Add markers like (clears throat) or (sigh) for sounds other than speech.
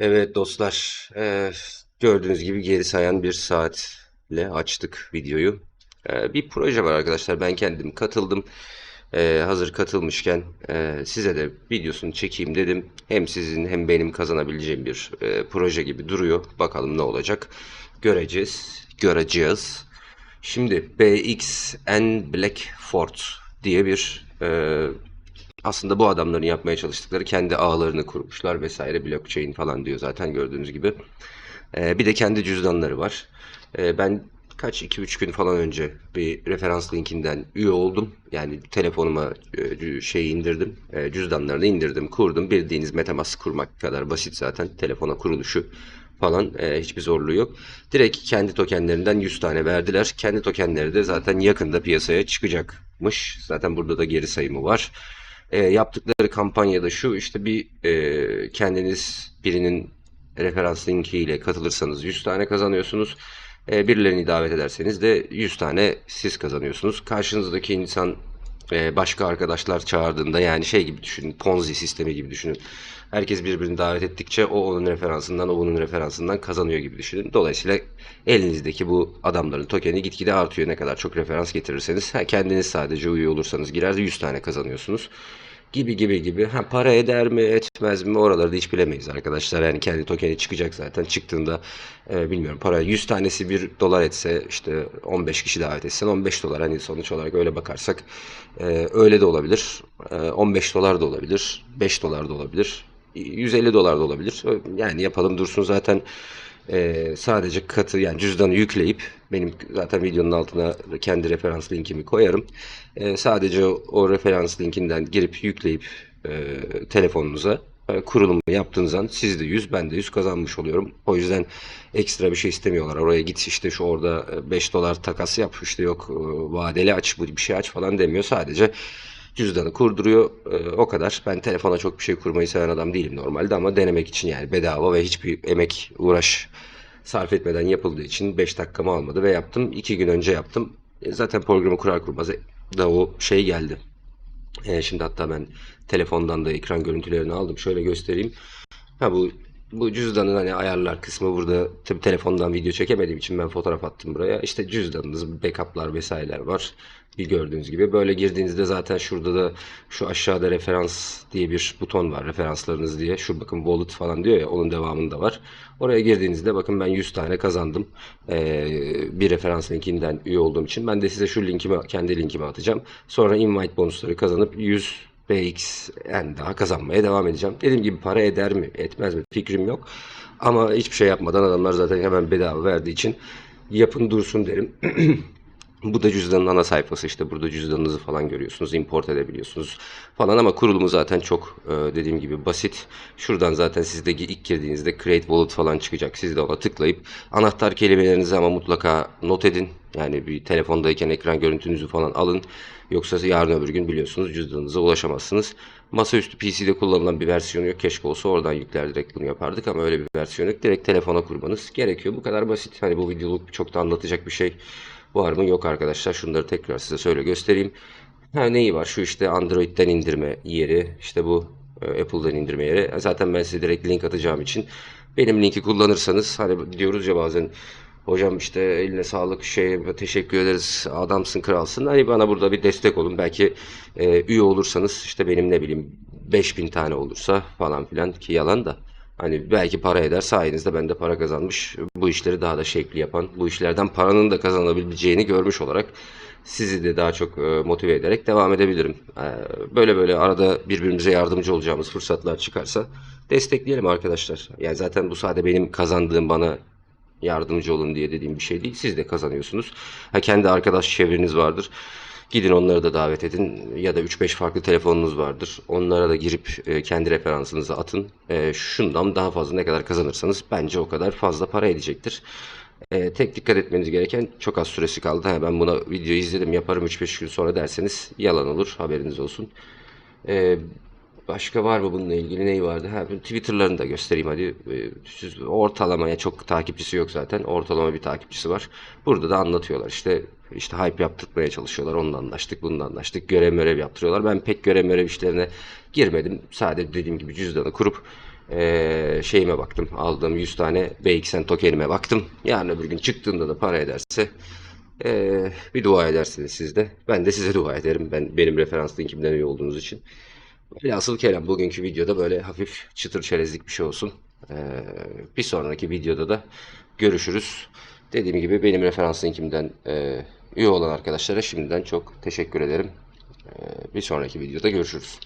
Evet dostlar, eee, gördüğünüz gibi geri sayan bir saatle açtık videoyu. Eee, bir proje var arkadaşlar, ben kendim katıldım. Eee, hazır katılmışken eee, size de videosunu çekeyim dedim. Hem sizin hem benim kazanabileceğim bir eee, proje gibi duruyor. Bakalım ne olacak. Göreceğiz, göreceğiz. Şimdi BXN Blackford diye bir eee, aslında bu adamların yapmaya çalıştıkları kendi ağlarını kurmuşlar vesaire blockchain falan diyor zaten gördüğünüz gibi. Ee, bir de kendi cüzdanları var. Ee, ben kaç 2-3 gün falan önce bir referans linkinden üye oldum. Yani telefonuma e, şeyi indirdim. e, cüzdanlarını indirdim, kurdum. Bildiğiniz MetaMask kurmak kadar basit zaten telefona kuruluşu falan e, hiçbir zorluğu yok. Direkt kendi tokenlerinden 100 tane verdiler. Kendi tokenleri de zaten yakında piyasaya çıkacakmış. Zaten burada da geri sayımı var. E, yaptıkları kampanyada şu işte bir e, kendiniz birinin referans linkiyle katılırsanız 100 tane kazanıyorsunuz. E, birilerini davet ederseniz de 100 tane siz kazanıyorsunuz. Karşınızdaki insan e, başka arkadaşlar çağırdığında yani şey gibi düşünün Ponzi sistemi gibi düşünün. Herkes birbirini davet ettikçe o onun referansından o bunun referansından kazanıyor gibi düşünün. Dolayısıyla elinizdeki bu adamların tokeni gitgide artıyor ne kadar çok referans getirirseniz. Kendiniz sadece üye olursanız girer 100 tane kazanıyorsunuz gibi gibi gibi. Ha, para eder mi etmez mi oraları da hiç bilemeyiz arkadaşlar. Yani kendi tokeni çıkacak zaten. Çıktığında e, bilmiyorum para 100 tanesi 1 dolar etse işte 15 kişi davet etsen 15 dolar. Hani sonuç olarak öyle bakarsak e, öyle de olabilir. E, 15 dolar da olabilir. 5 dolar da olabilir. 150 dolar da olabilir. Yani yapalım dursun zaten e, sadece katı yani cüzdanı yükleyip benim zaten videonun altına kendi referans linkimi koyarım. E, sadece o, referans linkinden girip yükleyip e, telefonunuza e, kurulumu yaptığınız an siz de 100 ben de 100 kazanmış oluyorum. O yüzden ekstra bir şey istemiyorlar. Oraya git işte şu orada e, 5 dolar takas yap işte yok e, vadeli aç bir şey aç falan demiyor. Sadece cüzdanı kurduruyor. E, o kadar. Ben telefona çok bir şey kurmayı seven adam değilim normalde ama denemek için yani bedava ve hiçbir emek uğraş sarf etmeden yapıldığı için 5 dakikamı almadı ve yaptım. 2 gün önce yaptım. E, zaten programı kurar kurmaz da o şey geldi. E, şimdi hatta ben telefondan da ekran görüntülerini aldım. Şöyle göstereyim. Ha bu bu cüzdanın hani ayarlar kısmı burada tabii telefondan video çekemediğim için ben fotoğraf attım buraya. İşte cüzdanınız, backup'lar vesaireler var. Bir gördüğünüz gibi. Böyle girdiğinizde zaten şurada da şu aşağıda referans diye bir buton var. Referanslarınız diye. Şu bakın wallet falan diyor ya onun devamında var. Oraya girdiğinizde bakın ben 100 tane kazandım. Ee, bir referans linkinden üye olduğum için. Ben de size şu linkimi kendi linkimi atacağım. Sonra invite bonusları kazanıp 100 BX yani daha kazanmaya devam edeceğim. Dediğim gibi para eder mi etmez mi fikrim yok. Ama hiçbir şey yapmadan adamlar zaten hemen bedava verdiği için yapın dursun derim. (clears throat) Bu da cüzdanın ana sayfası işte burada cüzdanınızı falan görüyorsunuz import edebiliyorsunuz falan ama kurulumu zaten çok e, dediğim gibi basit. Şuradan zaten sizde ilk girdiğinizde create wallet falan çıkacak. Siz de ona tıklayıp anahtar kelimelerinizi ama mutlaka not edin. Yani bir telefondayken ekran görüntünüzü falan alın. Yoksa yarın öbür gün biliyorsunuz cüzdanınıza ulaşamazsınız. Masaüstü PC'de kullanılan bir versiyonu yok. Keşke olsa oradan yükler direkt bunu yapardık ama öyle bir versiyon yok. Direkt telefona kurmanız gerekiyor. Bu kadar basit. Hani bu videoluk çok da anlatacak bir şey var mı? Yok arkadaşlar. Şunları tekrar size şöyle göstereyim. Ha neyi var? Şu işte Android'den indirme yeri. İşte bu e, Apple'dan indirme yeri. Zaten ben size direkt link atacağım için benim linki kullanırsanız hani diyoruz ya bazen hocam işte eline sağlık şey teşekkür ederiz adamsın kralsın. Hani bana burada bir destek olun. Belki e, üye olursanız işte benim ne bileyim 5000 tane olursa falan filan ki yalan da. Hani belki para eder sayenizde ben de para kazanmış bu işleri daha da şekli yapan bu işlerden paranın da kazanabileceğini görmüş olarak sizi de daha çok e, motive ederek devam edebilirim. E, Böyle böyle arada birbirimize yardımcı olacağımız fırsatlar çıkarsa destekleyelim arkadaşlar. Yani zaten bu sadece benim kazandığım bana yardımcı olun diye dediğim bir şey değil. Siz de kazanıyorsunuz. Ha kendi arkadaş çevreniz vardır. Gidin onları da davet edin ya da 3-5 farklı telefonunuz vardır. Onlara da girip e, kendi referansınızı atın. E, şundan daha fazla ne kadar kazanırsanız bence o kadar fazla para edecektir. E, tek dikkat etmeniz gereken çok az süresi kaldı. Ha, ben buna video izledim yaparım 3-5 gün sonra derseniz yalan olur haberiniz olsun. E, Başka var mı bununla ilgili neyi vardı? Ha, Twitter'larını da göstereyim hadi. Ee, Siz ortalamaya çok takipçisi yok zaten. Ortalama bir takipçisi var. Burada da anlatıyorlar. İşte işte hype yaptırmaya çalışıyorlar. Onunla anlaştık, bununla anlaştık. Görev mörev yaptırıyorlar. Ben pek görev mörev işlerine girmedim. Sadece dediğim gibi cüzdanı kurup Ee, şeyime baktım. Aldığım 100 tane BXN tokenime baktım. Yarın öbür gün çıktığında da para ederse ee, bir dua edersiniz siz de. Ben de size dua ederim. Ben benim referans linkimden üye olduğunuz için. Velhasıl kelam bugünkü videoda böyle hafif çıtır çerezlik bir şey olsun. Ee, bir sonraki videoda da görüşürüz. Dediğim gibi benim referans linkimden e, üye olan arkadaşlara şimdiden çok teşekkür ederim. Ee, bir sonraki videoda görüşürüz.